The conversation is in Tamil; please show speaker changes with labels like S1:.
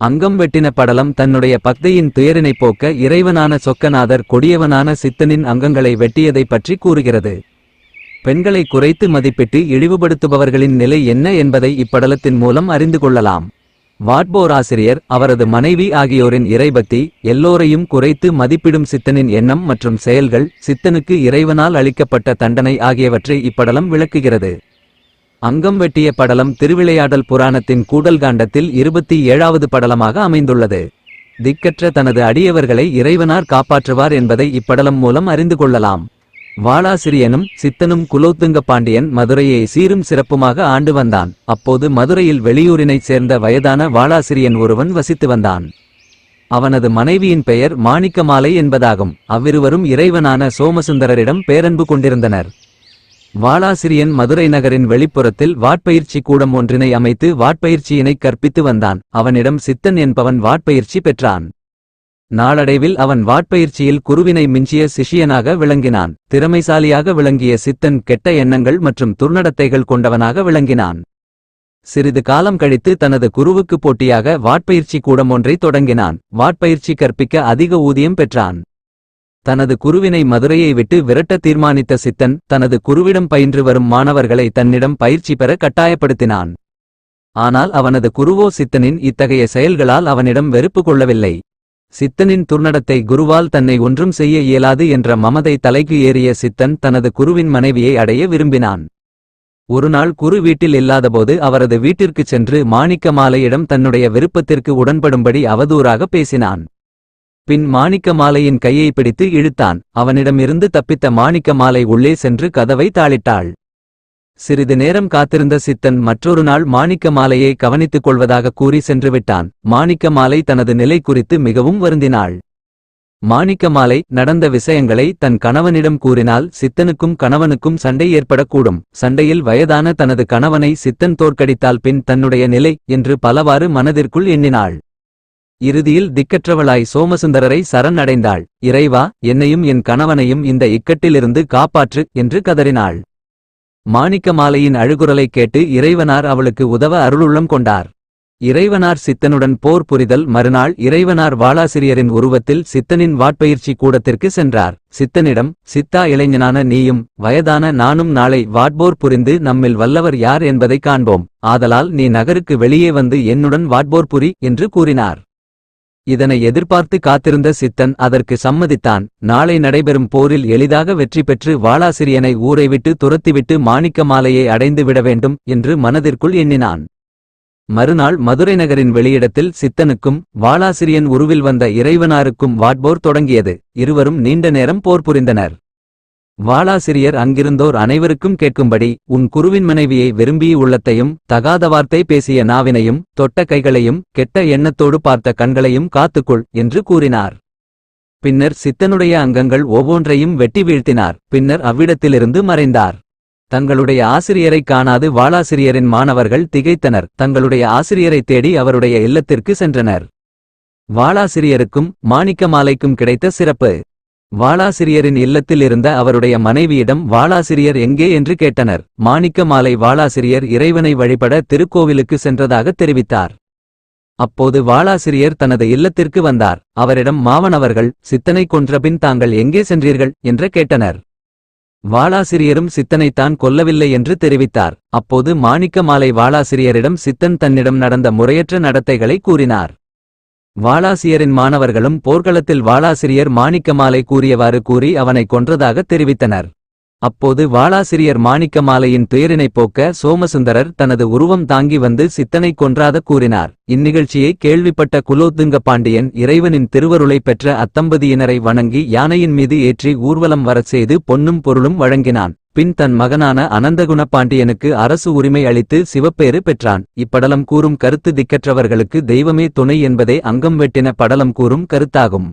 S1: அங்கம் வெட்டின படலம் தன்னுடைய பக்தையின் துயரினைப் போக்க இறைவனான சொக்கநாதர் கொடியவனான சித்தனின் அங்கங்களை வெட்டியதைப் பற்றி கூறுகிறது. பெண்களை குறைத்து மதிப்பிட்டு இழிவுபடுத்துபவர்களின் நிலை என்ன என்பதை இப்படலத்தின் மூலம் அறிந்து கொள்ளலாம். வாட்போர் ஆசிரியர் அவரது மனைவி ஆகியோரின் இறைபக்தி எல்லோரையும் குறைத்து மதிப்பிடும் சித்தனின் எண்ணம் மற்றும் செயல்கள் சித்தனுக்கு இறைவனால் அளிக்கப்பட்ட தண்டனை ஆகியவற்றை இப்படலம் விளக்குகிறது. அங்கம் வெட்டிய படலம் திருவிளையாடல் புராணத்தின் கூடல் காண்டத்தில் இருபத்தி ஏழாவது படலமாக அமைந்துள்ளது. திக்கற்ற தனது அடியவர்களை இறைவனார் காப்பாற்றுவார் என்பதை இப்படலம் மூலம் அறிந்து கொள்ளலாம். வாளாசிரியனும் சித்தனும் குலோத்துங்க பாண்டியன் மதுரையை சீரும் சிறப்புமாக ஆண்டு வந்தான். அப்போது மதுரையில் வெளியூரினைச் சேர்ந்த வயதான வாளாசிரியன் ஒருவன் வசித்து வந்தான். அவனது மனைவியின் பெயர் மாணிக்கமாலை என்பதாகும். அவ்விருவரும் இறைவனான சோமசுந்தரரிடம் பேரன்பு கொண்டிருந்தனர். வாளாசிரியன் மதுரை நகரின் வெளிப்புறத்தில் வாட்பயிற்சி கூடம் ஒன்றினை அமைத்து வாட்பயிற்சியினை கற்பித்து வந்தான். அவனிடம் சித்தன் என்பவன் வாட்பயிற்சி பெற்றான். நாளடைவில் அவன் வாட்பயிற்சியில் குருவினை மிஞ்சிய சிஷியனாக விளங்கினான். திறமைசாலியாக விளங்கிய சித்தன் கெட்ட எண்ணங்கள் மற்றும் துர்நடத்தைகள் கொண்டவனாக விளங்கினான். சிறிது காலம் கழித்து தனது குருவுக்கு போட்டியாக வாட்பயிற்சி கூடம் ஒன்றை தொடங்கினான். வாட்பயிற்சி கற்பிக்க அதிக ஊதியம் பெற்றான். தனது குருவினை மதுரையை விட்டு விரட்ட தீர்மானித்த சித்தன் தனது குருவிடம் பயின்று வரும் மாணவர்களை தன்னிடம் பயிற்சி பெற கட்டாயப்படுத்தினான். ஆனால் அவனது குருவோ சித்தனின் இத்தகைய செயல்களால் அவனிடம் வெறுப்பு கொள்ளவில்லை. சித்தனின் துர்நடத்தை குருவால் தன்னை ஒன்றும் செய்ய இயலாது என்ற மமதை தலைக்கு ஏறிய சித்தன் தனது குருவின் மனைவியை அடைய விரும்பினான். ஒருநாள் குரு வீட்டில் இல்லாதபோது அவரது வீட்டிற்குச் சென்று மாணிக்கமாலையிடம் தன்னுடைய விருப்பத்திற்கு உடன்படும்படி அவதூறாக பேசினான். பின் மாணிக்கமாலையின் கையை பிடித்து இழுத்தான். அவனிடமிருந்து தப்பித்த மாணிக்கமாலை உள்ளே சென்று கதவை தாளிட்டாள். சிறிது நேரம் காத்திருந்த சித்தன் மற்றொரு நாள் மாணிக்கமாலையை கவனித்துக் கொள்வதாக கூறி சென்று விட்டான். மாணிக்கமாலை தனது நிலை குறித்து மிகவும் வருந்தினாள். மாணிக்கமாலை நடந்த விஷயங்களை தன் கணவனிடம் கூறினால் சித்தனுக்கும் கணவனுக்கும் சண்டை ஏற்படக்கூடும். சண்டையில் வயதான தனது கணவனை சித்தன் தோற்கடித்தால் பின் தன்னுடைய நிலை என்று பலவாறு மனதிற்குள் எண்ணினாள். இறுதியில் திக்கற்றவளாய் சோமசுந்தரரை சரண் அடைந்தாள் இறைவா என்னையும் என் கணவனையும் இந்த இக்கட்டிலிருந்து காப்பாற்று என்று கதறினாள். மாணிக்கமாலையின் அழுகுரலை கேட்டு இறைவனார் அவளுக்கு உதவ அருளுள்ளம் கொண்டார். இறைவனார் சித்தனுடன் போர் புரிதல் மறுநாள் இறைவனார் வாளாசிரியரின் உருவத்தில் சித்தனின் வாட்பயிற்சி கூடத்திற்கு சென்றார். சித்தனிடம் சித்தா இளைஞனான நீயும் வயதான நானும் நாளை வாட்போர் புரிந்து நம்மில் வல்லவர் யார் என்பதைக் காண்போம். ஆதலால் நீ நகருக்கு வெளியே வந்து என்னுடன் வாட்போர் புரி என்று கூறினார். இதனை எதிர்பார்த்து காத்திருந்த சித்தன் அதற்கு சம்மதித்தான். நாளை நடைபெறும் போரில் எளிதாக வெற்றி பெற்று வாளாசிரியனை ஊரை விட்டு துரத்திவிட்டு மாணிக்கமாலையை அடைந்து விட வேண்டும் என்று மனதிற்குள் எண்ணினான். மறுநாள் மதுரை நகரின் வெளியிடத்தில் சித்தனுக்கும் வாளாசிரியன் உருவில் வந்த இறைவனாருக்கும் வாட்போர் தொடங்கியது. இருவரும் நீண்ட நேரம் போர் புரிந்தனர். வாளாசிரியர் அங்கிருந்தோர் அனைவருக்கும் கேட்கும்படி உன் குருவின் மனைவியை விரும்பிய உள்ளத்தையும் தகாத வார்த்தை பேசிய நாவினையும் தொட்ட கைகளையும் கெட்ட எண்ணத்தோடு பார்த்த கண்களையும் காத்துக்கொள் என்று கூறினார். பின்னர் சித்தனுடைய அங்கங்கள் ஒவ்வொன்றையும் வெட்டி வீழ்த்தினார் பின்னர் அவ்விடத்திலிருந்து மறைந்தார். தங்களுடைய ஆசிரியரைக் காணாது வாளாசிரியரின் மாணவர்கள் திகைத்தனர் தங்களுடைய ஆசிரியரைத் தேடி அவருடைய இல்லத்திற்கு சென்றனர். வாளாசிரியருக்கும் மாணிக்கமாலைக்கும் கிடைத்த சிறப்பு. வாளாசிரியரின் இல்லத்தில் இருந்த அவருடைய மனைவியிடம் வாளாசிரியர் எங்கே? என்று கேட்டனர். மாணிக்க மாலை வாளாசிரியர் இறைவனை வழிபட திருக்கோவிலுக்கு சென்றதாக தெரிவித்தார். அப்போது வாளாசிரியர் தனது இல்லத்திற்கு வந்தார். அவரிடம் மாவனவர்கள் சித்தனை கொன்றபின் தாங்கள் எங்கே சென்றீர்கள்? என்று கேட்டனர். வாளாசிரியரும் சித்தனைத்தான் கொல்லவில்லை என்று தெரிவித்தார். அப்போது மாணிக்க மாலை வாளாசிரியரிடம் சித்தன் தன்னிடம் நடந்த முறையற்ற நடத்தைகளை கூறினார். வாளாசியரின் மாணவர்களும் போர்க்களத்தில் வாளாசிரியர் மாணிக்கமாலை கூறியவாறு கூறி அவனை கொன்றதாக தெரிவித்தனர். அப்போது வாளாசிரியர் மாணிக்கமாலையின் பேரினைப் போக்க சோமசுந்தரர் தனது உருவம் தாங்கி வந்து சித்தனை கொன்றாத கூறினார். இந்நிகழ்ச்சியை கேள்விப்பட்ட குலோத்துங்க பாண்டியன் இறைவனின் திருவருளை பெற்ற அத்தம்பதியினரை வணங்கி யானையின் மீது ஏற்றி ஊர்வலம் வரச் செய்து பொன்னும் பொருளும் வழங்கினான். பின் தன் மகனான அனந்தகுணபாண்டியனுக்கு அரசு உரிமை அளித்து சிவப்பேறு பெற்றான். இப்படலம் கூறும் கருத்து திக்கற்றவர்களுக்கு தெய்வமே துணை என்பதே அங்கம் வெட்டின படலம் கூறும் கருத்தாகும்.